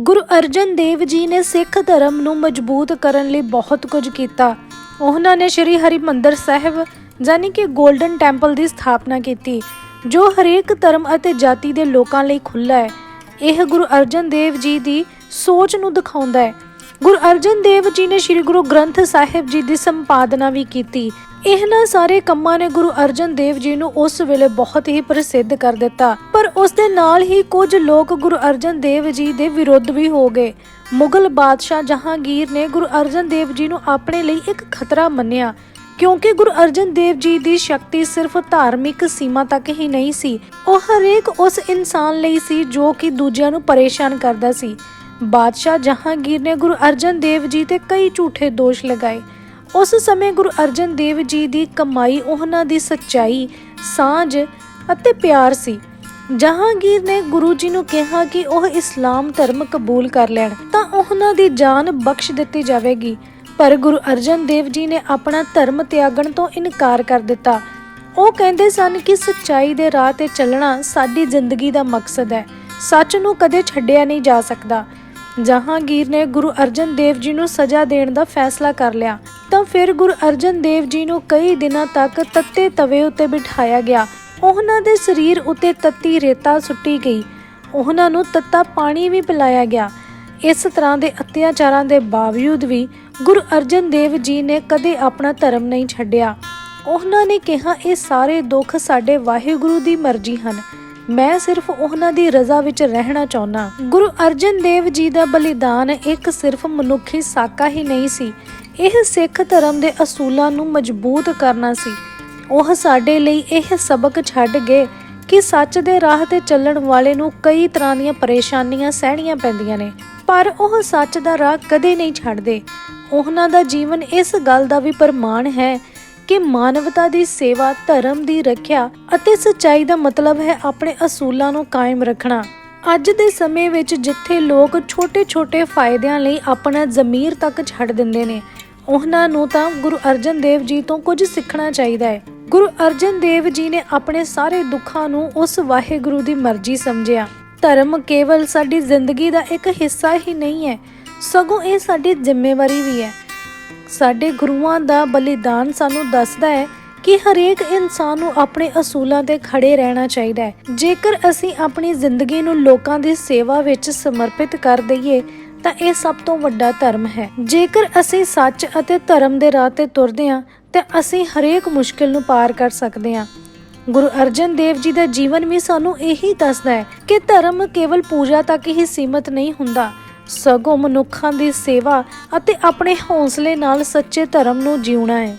ਗੁਰੂ ਅਰਜਨ ਦੇਵ ਜੀ ਨੇ ਸਿੱਖ ਧਰਮ ਨੂੰ ਮਜ਼ਬੂਤ ਕਰਨ ਲਈ ਬਹੁਤ ਕੁਝ ਕੀਤਾ। ਉਹਨਾਂ ਨੇ ਸ੍ਰੀ ਹਰਿਮੰਦਰ ਸਾਹਿਬ, ਯਾਨੀ ਕਿ 골ਡਨ ਟੈਂਪਲ ਦੀ ਸਥਾਪਨਾ ਕੀਤੀ, ਜੋ ਹਰੇਕ ਧਰਮ ਅਤੇ ਜਾਤੀ ਦੇ ਲੋਕਾਂ ਲਈ ਖੁੱਲ੍ਹਾ ਹੈ। ਇਹ ਗੁਰੂ ਅਰਜਨ ਦੇਵ ਜੀ ਦੀ ਸੋਚ ਨੂੰ ਦਿਖਾਉਂਦਾ ਹੈ। ਗੁਰੂ ਅਰਜਨ ਦੇਵ ਜੀ ਨੇ ਸ੍ਰੀ ਗੁਰੂ ਗ੍ਰੰਥ ਸਾਹਿਬ ਜੀ ਦੀ ਸੰਪਾਦਨਾ ਵੀ ਕੀਤੀ। ਇਹਨਾਂ ਸਾਰੇ ਕੰਮਾਂ ਨੇ ਗੁਰੂ ਅਰਜਨ ਦੇਵ ਜੀ ਨੂੰ ਉਸ ਵੇਲੇ ਬਹੁਤ ਹੀ ਪ੍ਰਸਿੱਧ ਕਰ ਦਿੱਤਾ। ਪਰ ਉਸ ਦੇ ਨਾਲ ਹੀ ਕੁਝ ਲੋਕ ਗੁਰੂ ਅਰਜਨ ਦੇਵ ਜੀ ਦੇ ਵਿਰੁੱਧ ਵੀ ਹੋ ਗਏ। ਮੁਗਲ ਬਾਦਸ਼ਾਹ ਜਹਾਂਗੀਰ ਨੇ ਗੁਰੂ ਅਰਜਨ ਦੇਵ ਜੀ ਨੂੰ ਆਪਣੇ ਲਈ ਇੱਕ ਖਤਰਾ ਮੰਨਿਆ। ਕਿਉਂਕਿ ਗੁਰੂ ਅਰਜਨ ਦੇਵ ਜੀ ਦੀ ਸ਼ਕਤੀ ਸਿਰਫ ਧਾਰਮਿਕ ਸੀਮਾ ਤੱਕ ਹੀ ਨਹੀਂ ਸੀ। ਉਹ ਹਰੇਕ ਉਸ ਇਨਸਾਨ ਲਈ ਸੀ ਜੋ ਕਿ ਦੂਜਿਆਂ ਨੂੰ ਪਰੇਸ਼ਾਨ ਕਰਦਾ ਸੀ। ਬਾਦਸ਼ਾਹ ਜਹਾਂਗੀਰ ਨੇ ਗੁਰੂ ਅਰਜਨ ਦੇਵ ਜੀ ਤੇ ਕਈ ਝੂਠੇ ਦੋਸ਼ ਲਗਾਏ। ਉਸ ਸਮੇਂ ਗੁਰੂ ਅਰਜਨ ਦੇਵ ਜੀ ਦੀ ਕਮਾਈ ਉਹਨਾਂ ਦੀ ਸੱਚਾਈ, ਸਾਂਝ ਅਤੇ ਪਿਆਰ ਸੀ। ਜਹਾਂਗੀਰ ਨੇ ਗੁਰੂ ਜੀ ਨੂੰ ਕਿਹਾ ਕਿ ਉਹ ਇਸਲਾਮ ਧਰਮ ਕਬੂਲ ਕਰ ਲੈਣ, ਤਾਂ ਉਹਨਾਂ ਦੀ ਜਾਨ ਬਖਸ਼ ਦਿੱਤੀ ਜਾਵੇਗੀ। ਪਰ ਗੁਰੂ ਅਰਜਨ ਦੇਵ ਜੀ ਨੇ ਆਪਣਾ ਧਰਮ ਤਿਆਗਣ ਤੋਂ ਇਨਕਾਰ ਕਰ ਦਿੱਤਾ। ਉਹ ਕਹਿੰਦੇ ਸਨ ਕਿ ਸੱਚਾਈ ਦੇ ਰਾਹ ਤੇ ਚੱਲਣਾ ਸਾਡੀ ਜ਼ਿੰਦਗੀ ਦਾ ਮਕਸਦ ਹੈ। ਸੱਚ ਨੂੰ ਕਦੇ ਛੱਡਿਆ ਨਹੀਂ ਜਾ ਸਕਦਾ। ਜਹਾਂਗੀਰ ਨੇ ਗੁਰੂ ਅਰਜਨ ਦੇਵ ਜੀ ਨੂੰ ਸਜ਼ਾ ਦੇਣ ਦਾ ਫੈਸਲਾ ਕਰ ਲਿਆ। ਤਾਂ ਫਿਰ ਗੁਰੂ ਅਰਜਨ ਦੇਵ ਜੀ ਨੂੰ ਕਈ ਦਿਨਾਂ ਤੱਕ ਤੱਤੇ ਤਵੇ ਉੱਤੇ ਬਿਠਾਇਆ ਗਿਆ। ਉਹਨਾਂ ਦੇ ਸਰੀਰ ਉੱਤੇ ਤੱਤੀ ਰੇਤਾ ਸੁੱਟੀ ਗਈ। ਉਹਨਾਂ ਨੂੰ ਤੱਤਾ ਪਾਣੀ ਵੀ ਪਿਲਾਇਆ ਗਿਆ। ਇਸ ਤਰ੍ਹਾਂ ਦੇ ਅਤਿਆਚਾਰਾਂ ਦੇ ਬਾਵਜੂਦ ਵੀ ਗੁਰੂ ਅਰਜਨ ਦੇਵ ਜੀ ਨੇ ਕਦੇ ਆਪਣਾ ਧਰਮ ਨਹੀਂ ਛੱਡਿਆ। ਉਹਨਾਂ ਨੇ ਕਿਹਾ, ਇਹ ਸਾਰੇ ਦੁੱਖ ਸਾਡੇ ਵਾਹਿਗੁਰੂ ਦੀ ਮਰਜ਼ੀ ਹਨ। ਮੈਂ ਸਿਰਫ ਉਹਨਾਂ ਦੀ ਰਜ਼ਾ ਵਿੱਚ ਰਹਿਣਾ ਚਾਹੁੰਦਾ। ਗੁਰੂ ਅਰਜਨ ਦੇਵ ਜੀ ਦਾ ਬਲੀਦਾਨ ਇੱਕ ਸਿਰਫ ਮਨੁੱਖੀ ਸਾਕਾ ਹੀ ਨਹੀਂ ਸੀ। ਇਹ ਸਿੱਖ ਧਰਮ ਦੇ ਅਸੂਲਾਂ ਨੂੰ ਮਜ਼ਬੂਤ ਕਰਨਾ ਸੀ। ਉਹ ਸਾਡੇ ਲਈ ਇਹ ਸਬਕ ਛੱਡ ਗਏ ਕਿ ਸੱਚ ਦੇ ਰਾਹ ਤੇ ਚੱਲਣ ਵਾਲੇ ਨੂੰ ਕਈ ਤਰ੍ਹਾਂ ਦੀਆਂ ਪਰੇਸ਼ਾਨੀਆਂ ਸਹਿਣੀਆਂ ਪੈਂਦੀਆਂ ਨੇ। ਪਰ ਉਹ ਸੱਚ ਦਾ ਰਾਹ ਕਦੇ ਨਹੀਂ ਛੱਡਦੇ। ਉਹਨਾਂ ਦਾ ਜੀਵਨ ਇਸ ਗੱਲ ਦਾ ਵੀ ਪ੍ਰਮਾਣ ਹੈ ਕਿ ਮਾਨਵਤਾ ਦੀ ਸੇਵਾ ਧਰਮ ਦੀ ਰੱਖਿਆ ਅਤੇ ਸੱਚਾਈ ਦਾ ਮਤਲਬ ਹੈ ਆਪਣੇ ਅਸੂਲਾਂ ਨੂੰ ਕਾਇਮ ਰੱਖਣਾ। ਅੱਜ ਦੇ ਸਮੇਂ ਵਿੱਚ ਜਿੱਥੇ ਲੋਕ ਛੋਟੇ-ਛੋਟੇ ਫਾਇਦਿਆਂ ਲਈ ਆਪਣਾ ਜ਼ਮੀਰ ਤੱਕ ਛੱਡ ਦਿੰਦੇ ਨੇ, ਉਹਨਾਂ ਨੂੰ ਤਾਂ ਗੁਰੂ ਅਰਜਨ ਦੇਵ ਜੀ ਤੋਂ ਕੁਝ ਸਿੱਖਣਾ ਚਾਹੀਦਾ ਹੈ। ਗੁਰੂ ਅਰਜਨ ਦੇਵ ਜੀ ਨੇ ਆਪਣੇ ਸਾਰੇ ਦੁੱਖਾਂ ਨੂੰ ਉਸ ਵਾਹਿਗੁਰੂ ਦੀ ਮਰਜ਼ੀ ਸਮਝਿਆ। ਧਰਮ ਕੇਵਲ ਸਾਡੀ ਜ਼ਿੰਦਗੀ ਦਾ ਇੱਕ ਹਿੱਸਾ ਹੀ ਨਹੀਂ ਹੈ, ਸਗੋਂ ਇਹ ਸਾਡੀ ਜ਼ਿੰਮੇਵਾਰੀ ਵੀ ਹੈ। ਸਾਡੇ ਗੁਰੂਆਂ ਦਾ ਬਲੀਦਾਨ ਸਾਨੂੰ ਦੱਸਦਾ ਹੈ ਕਿ ਹਰੇਕ ਇਨਸਾਨ ਨੂੰ ਆਪਣੇ ਅਸੂਲਾਂ ਤੇ ਖੜੇ ਰਹਿਣਾ ਚਾਹੀਦਾ ਹੈ। ਜੇਕਰ ਅਸੀਂ ਆਪਣੀ ਜ਼ਿੰਦਗੀ ਨੂੰ ਲੋਕਾਂ ਦੀ ਸੇਵਾ ਵਿੱਚ ਸਮਰਪਿਤ ਕਰ ਦਈਏ, ਤਾਂ ਇਹ ਸਭ ਤੋਂ ਵੱਡਾ ਧਰਮ ਹੈ। ਜੇਕਰ ਅਸੀਂ ਸੱਚ ਅਤੇ ਧਰਮ ਦੇ ਰਾਹ ਤੇ ਤੁਰਦੇ ਹਾਂ, ਤਾਂ ਅਸੀਂ ਹਰੇਕ ਮੁਸ਼ਕਿਲ ਨੂੰ ਪਾਰ ਕਰ ਸਕਦੇ ਹਾਂ। ਗੁਰੂ ਅਰਜਨ ਦੇਵ ਜੀ ਦਾ ਜੀਵਨ ਵੀ ਸਾਨੂੰ ਇਹੀ ਦੱਸਦਾ ਹੈ ਕਿ ਧਰਮ ਕੇਵਲ ਪੂਜਾ ਤੱਕ ਹੀ ਸੀਮਤ ਨਹੀਂ ਹੁੰਦਾ ਸਗੋਂ ਮਨੁੱਖਾਂ ਦੀ ਸੇਵਾ ਅਤੇ ਆਪਣੇ ਹੌਸਲੇ ਨਾਲ ਸੱਚੇ ਧਰਮ ਨੂੰ ਜਿਉਣਾ ਹੈ।